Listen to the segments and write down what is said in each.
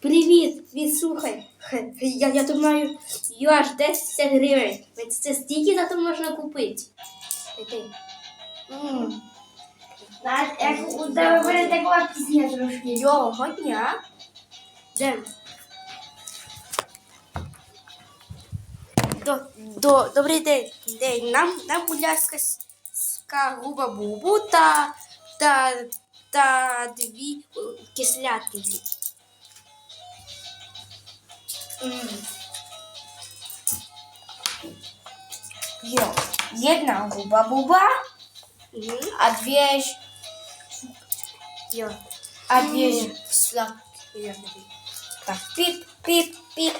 Привіт, від слухай. Хе, Я, я тут маю ю аж 10 гривень. Ведь це стільки на то можна купити. Знаєш, як у тебе буде така пісня трошки. Його дня. Де? До, до, добрий день. день. Нам, нам, будь ласка, ска губа бубу та, та, та дві кислятки. М. Йо, jedna guba buba, Угу. a dwie, Йо. a dwie Сладкі. Йо. tak, pip, pip, pip,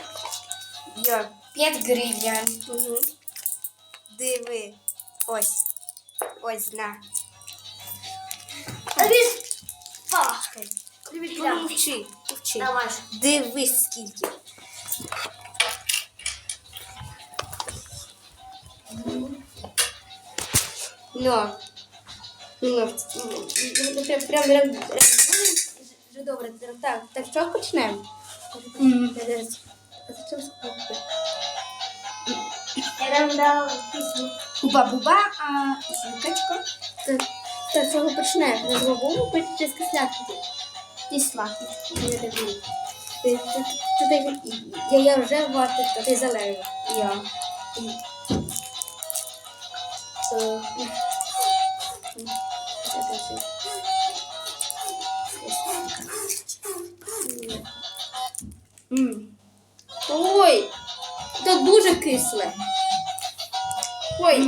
Йо. 5 гривень. Угу. Диви. Ось. Ось на. А він пахне. Мовчи, мовчи. Давай. Дивись скільки. Ну. Ну, ну, прям, прям, прям, вже добре. Так, так що почнемо? Я нам дав пісню. Буба-буба, а жінкачка. Так, так, чого почнемо? Не потім через кислятки. І. Я так люблю. Ти- ти- ти- ти- Я, я вже варто, а ти залежу. Я. І- Е. Ой, це дуже кисле. Ой.